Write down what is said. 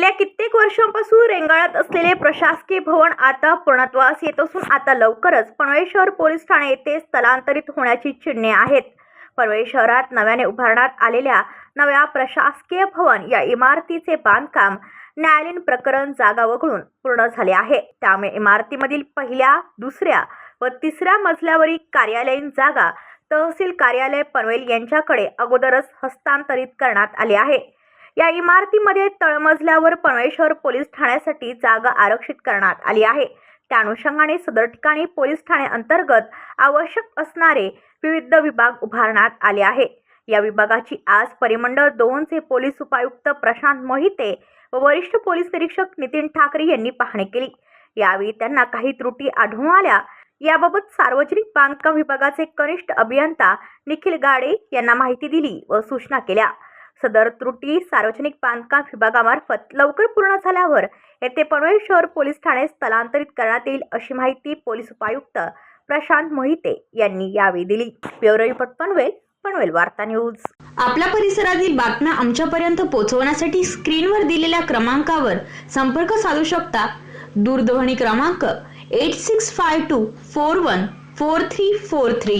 गेल्या कित्येक वर्षांपासून रेंगाळत असलेले प्रशासकीय भवन आता पूर्णत्वास येत असून आता लवकरच पनवेल शहर पोलीस ठाणे येथे स्थलांतरित होण्याची चिन्हे आहेत. पनवेल शहरात नव्याने उभारण्यात आलेल्या नव्या प्रशासकीय भवन या इमारतीचे बांधकाम न्यायालयीन प्रकरण जागा वगळून पूर्ण झाले आहे. त्यामुळे इमारतीमधील पहिल्या दुसऱ्या व तिसऱ्या मजल्यावरील कार्यालयीन जागा तहसील कार्यालय पनवेल यांच्याकडे अगोदरच हस्तांतरित करण्यात आले आहे. या इमारतीमध्ये तळमजल्यावर पनवेल शहर पोलीस ठाण्यासाठी जागा आरक्षित करण्यात आली आहे. त्या अनुषंगाने सदर ठिकाणी पोलीस ठाणे अंतर्गत आवश्यक असणारे विविध विभाग उभारण्यात आले आहे या विभागाची आज परिमंडळ दोनचे पोलीस उपायुक्त प्रशांत मोहिते व वरिष्ठ पोलीस निरीक्षक नितीन ठाकरे यांनी पाहणी केली. यावेळी त्यांना काही त्रुटी आढळून आल्या. याबाबत सार्वजनिक बांधकाम विभागाचे कनिष्ठ अभियंता निखिल गाडे यांना माहिती दिली व सूचना केल्या. सदर त्रुटी सार्वजनिक बांधकाम विभागामार्फत लवकर पूर्ण झाल्यावर येथे पनवेल शहर पोलीस ठाणे स्थलांतरित करण्यात येईल अशी माहिती पोलीस उपायुक्त प्रशांत मोहिते यांनी यावेळी दिली. ब्युरो रिपोर्ट पनवेल पनवेल वार्ता न्यूज. आपल्या परिसरातील बातम्या आमच्यापर्यंत पोहोचवण्यासाठी स्क्रीनवर दिलेल्या क्रमांकावर संपर्क साधू शकता. दूरध्वनी क्रमांक eight six five two four one four three four three